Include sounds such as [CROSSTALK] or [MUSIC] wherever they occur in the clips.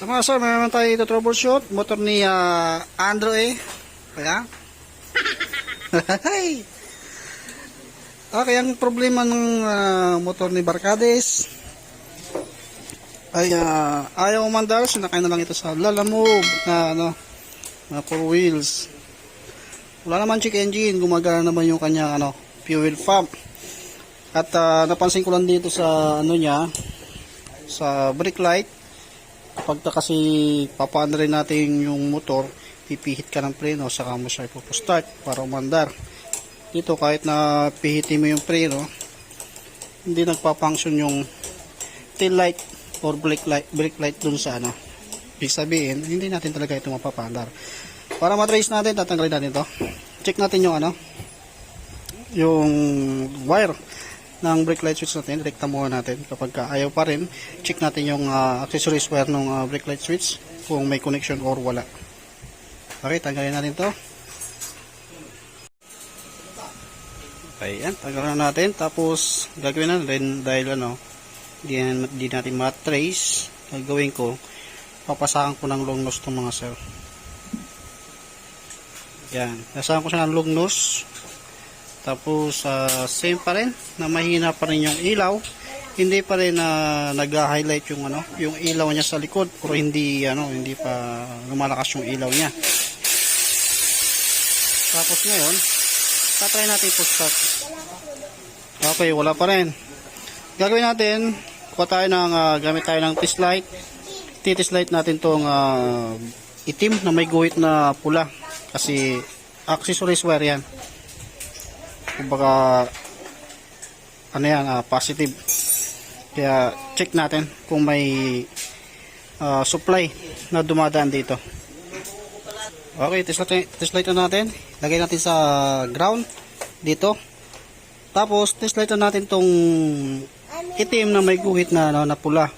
Ito mga sir, may naman tayo ito troubleshoot. Motor ni ah, Andro eh. Kaya? [LAUGHS] okay, ang problema ng ah, motor ni Barcades ay ah, ayaw umandar. Sinakay na lang ito sa lalamove na ano, na four wheels. Wala naman check engine. Gumagana naman yung kanyang ano, fuel pump. At ah, napansin ko lang dito sa ano niya, sa brake light, kapag ta kasi papaan rin natin yung motor, pipihit ka ng preno, saka mo siya ipopostart para umandar. Dito kahit na pihitin mo yung preno, hindi nagpa-function yung tail light or brake light, brake light dun sa ano. Ibig sabihin, hindi natin talaga ito mapapandar. Para matrace natin, tatanggalin natin to. Check natin yung ano, yung wire ng brake light switch natin, rekta muna natin. Kapag ka ayaw pa rin, check natin yung ah, accessories wire ng ah, brake light switch kung may connection or wala. Okay, tanggalin natin to. Ayan, tanggalin natin. Tapos, gagawin natin dahil ano, di, di natin matrace. Gagawin ko, papasakan ko ng long nose itong mga sir. Yan, nasahan ko siya ng long nose. Tapos, ah, same pa rin, na mahina pa rin yung ilaw. Hindi pa rin na nag-highlight yung ano, yung ilaw niya sa likod, pero hindi ano, hindi pa lumalakas yung ilaw niya. Tapos ngayon, tatry natin po start. Okay, wala pa rin. Gagawin natin, kuha tayo ng, ah, gamit tayo ng test light. Titis light natin tong ah, itim na may guhit na pula. Kasi accessories wire yan kumbaga ano yan, ah, positive. Kaya check natin kung may ah, supply na dumadaan dito. Okay, test light, natin. Lagay natin sa ground dito. Tapos test light na natin tong itim na may guhit na, ano, na pula.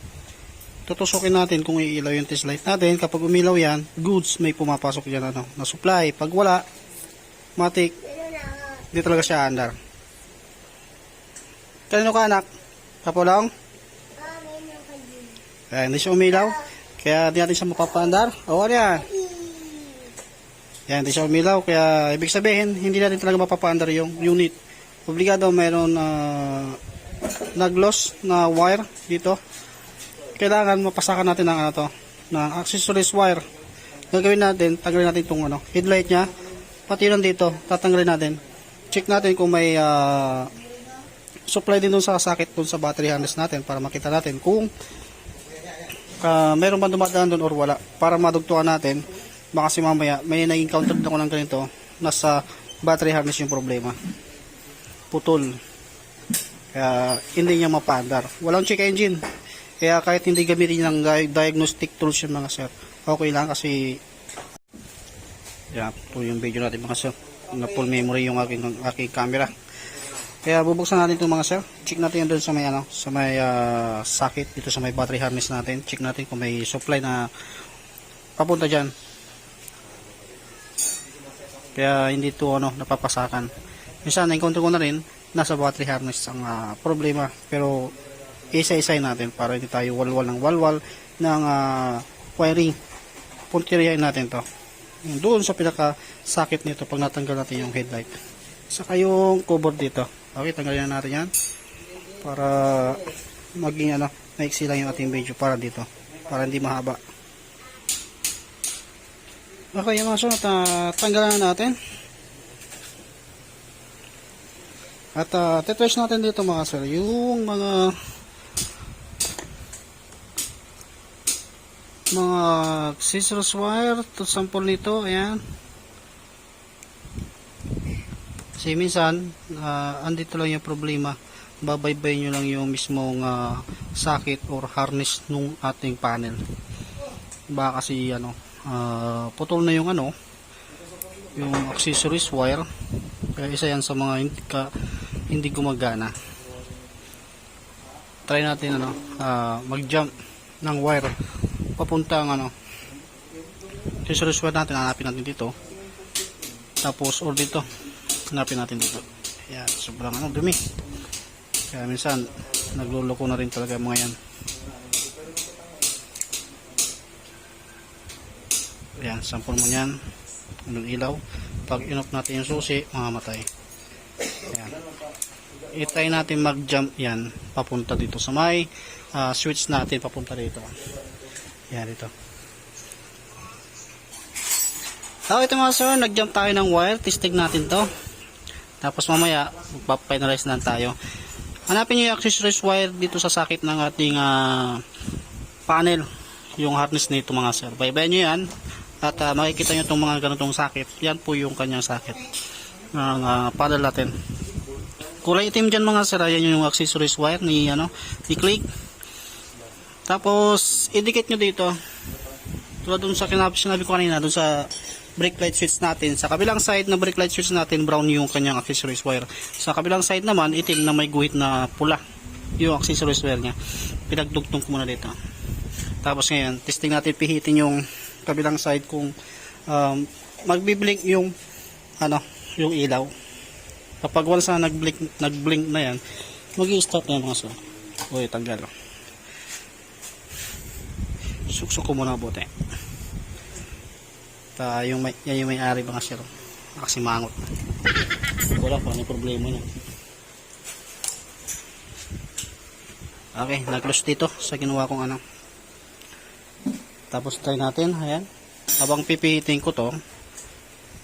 Tutusukin natin kung iilaw yung test light natin. Kapag umilaw yan, goods may pumapasok yan ano, na supply. Pag wala, matik, hindi talaga siya andar. Kanino ka anak? Kapulong? Kaya hindi siya umilaw. Kaya hindi natin siya mapapaandar. O ano yan? Yan, hindi siya umilaw. Kaya ibig sabihin, hindi natin talaga mapapaandar yung unit. Obligado mayroon uh, nag-loss na wire dito. Kailangan mapasakan natin ng ano to, ng accessories wire. Gagawin natin, tanggalin natin itong ano, headlight niya. Pati yun dito, tatanggalin natin check natin kung may uh, supply din dun sa sakit dun sa battery harness natin para makita natin kung uh, meron ba dumadaan dun or wala. Para madugtuan natin baka si mamaya may nag-encounter din ako ng ganito nasa battery harness yung problema. Putol. Kaya hindi niya mapandar. Walang check engine. Kaya kahit hindi gamitin ng diagnostic tools yung mga sir okay lang kasi yan po yung video natin mga sir na full memory yung aking aking camera. Kaya bubuksan natin itong mga sir. Check natin yan doon sa may ano, sa may uh, socket dito sa may battery harness natin. Check natin kung may supply na papunta diyan. Kaya hindi to ano napapasakan. Minsan na-encounter ko na rin nasa battery harness ang uh, problema. Pero isa-isay natin para hindi tayo walwal ng walwal ng uh, wiring. Puntiryahin natin to doon sa pinaka sakit nito pag natanggal natin yung headlight. Saka yung cover dito. Okay tanggalin na natin yan. Para maging ano maiksi lang yung ating video para dito. Para hindi mahaba. Okay yung mga sunod uh, tanggalan na natin. At uh, tetwest natin dito mga sir. Yung mga mga scissors wire to sample nito ayan. Kasi minsan uh, andito lang yung problema. Babaybay nyo lang yung mismong uh, socket or harness nung ating panel. Baka kasi ano uh, putol na yung ano yung accessories wire. Kaya isa yan sa mga hindi, ka, hindi gumagana. Try natin ano uh, mag jump ng wire papuntang ano wire natin hanapin natin dito tapos or dito hanapin natin dito yan sobrang ano dumi kaya minsan nagluloko na rin talaga mga yan Ayan, sample mo yan. Anong ilaw. Pag inop natin yung susi, mamamatay. Ayan. I-try natin mag-jump yan papunta dito sa may ah, switch natin papunta dito. Ayan dito. So ito mga sir, nag-jump tayo ng wire. Testing natin to. Tapos mamaya, magpa-finalize na tayo. Hanapin nyo yung accessories wire dito sa sakit ng ating ah, panel. Yung harness nito mga sir. Baybayan nyo yan. At ah, makikita nyo itong mga ganitong sakit. Yan po yung kanyang sakit ng ah, panel natin. Kulay itim dyan mga sir. Yan yung accessories wire ni, ano, ni Click. Tapos, idikit nyo dito. Tulad dun sa kinap- sinabi ko kanina, dun sa brake light switch natin. Sa kabilang side na brake light switch natin, brown yung kanyang accessories wire. Sa kabilang side naman, itim na may guhit na pula yung accessories wire niya. Pinagdugtong ko muna dito. Tapos ngayon, testing natin pihitin yung kabilang side kung um, magbiblink yung ano, yung ilaw. Kapag once na nag-blink, nag-blink na yan, mag-i-start na yan mga sir. Uy, tanggal. Suksok ko muna buti. Ta yung may yung may-ari mga sir. Kasi mangot. Wala pa ano problema niya. Okay, nag-close dito sa ginawa kong ano. Tapos try natin, ayan. Habang pipihitin ko to,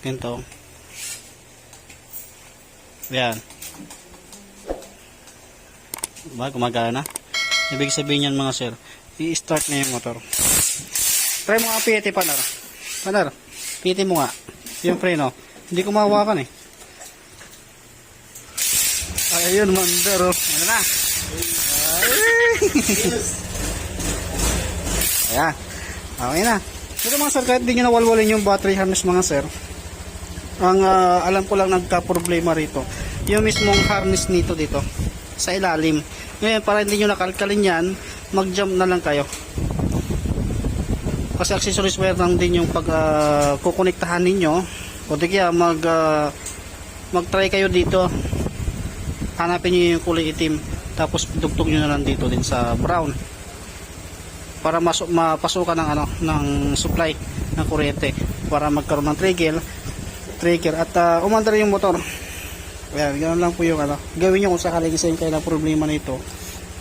ganito. Ayan. Ba, gumagana. Ibig sabihin yan mga sir, i-start na yung motor. Try mo nga pihiti, panar. Panar, pihiti mo nga. Yung preno. Hindi ko mahawakan eh. Ay, ayun, mandar oh. Ano na? Ay. [LAUGHS] Ayan. Okay na. Pero mga sir, kahit di nyo nawalwalin yung battery harness mga sir, ang ah, alam ko lang nagka-problema rito, yung mismong harness nito dito, sa ilalim. Ngayon, para hindi nyo nakalkalin yan, mag-jump na lang kayo. Kasi accessories wire lang din yung pag ah, kukonektahan ninyo. O di kaya mag, ah, mag-try kayo dito. Hanapin nyo yung kulay itim. Tapos dugtog nyo na lang dito din sa brown para masok mapasukan ng ano ng supply ng kuryente para magkaroon ng trigger trigger at uh, umandar yung motor ayan ganoon lang po yung ano gawin nyo kung sakaling isa kayo ng problema nito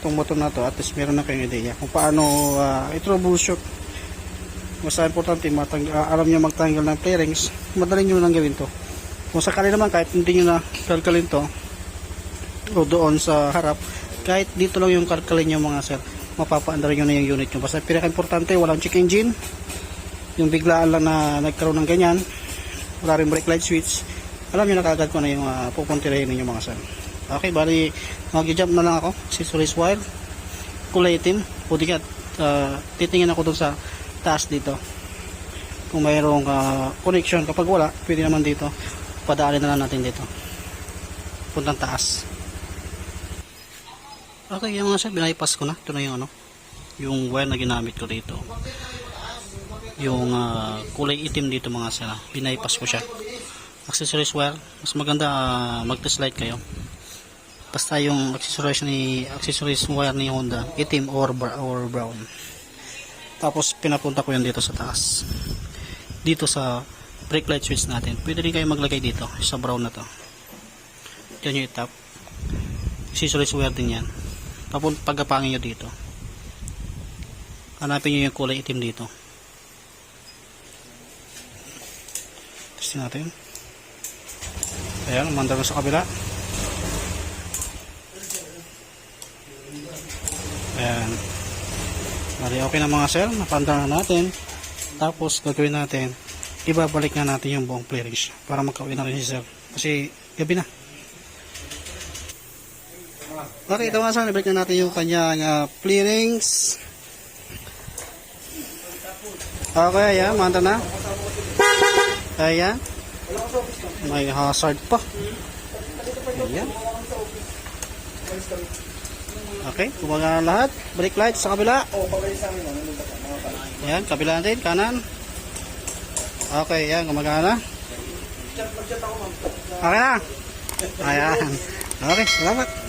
itong motor na to at least meron na kayong ideya kung paano uh, i-troubleshoot basta importante matang, ah, alam nyo magtanggal ng fairings madali nyo lang gawin to. Kung sakali naman kahit hindi nyo na kalkalin to o doon sa harap kahit dito lang yung kalkalin nyo mga sir mapapaandar nyo na yung unit nyo basta pinaka-importante walang check engine. Yung biglaan lang na nagkaroon ng ganyan wala rin brake light switch alam nyo na kagad ko na yung uh, pupuntirahin ninyo mga sir. Okay bali mag-jump na lang ako accessories wire kulay itim puti ka uh, titingin ako dun sa taas dito kung mayroong uh, connection kapag wala pwede naman dito padaanin na lang natin dito puntang taas Okay, yung mga sir, binaypas ko na. Ito na yung ano, yung wire na ginamit ko dito. Yung ah, kulay itim dito mga sir. ah. Binaypas ko siya. Accessories wire, mas maganda uh, mag-test light kayo. Basta yung accessories ni accessories wire ni Honda, itim or or brown. Tapos pinapunta ko yan dito sa taas. Dito sa brake light switch natin. Pwede rin kayo maglagay dito sa brown na to. Yan yung itap. Accessories wire din yan tapos pagkapangin nyo dito hanapin nyo yung kulay itim dito testing natin ayan umandar sa kabila ayan Bali, okay na mga sir napandar na natin tapos gagawin natin ibabalik na natin yung buong clearance para magkawin na rin si sir kasi gabi na Okay, ito nga sa ibalik na natin yung kanyang uh, clearings. Okay, ayan, manta na. Ayan. May hazard pa. Ayan. Okay, kumaga na lahat. Brake light sa kabila. Ayan, kabila natin, kanan. Okay, ayan, gumagana. Okay na. Ayan. Okay, salamat.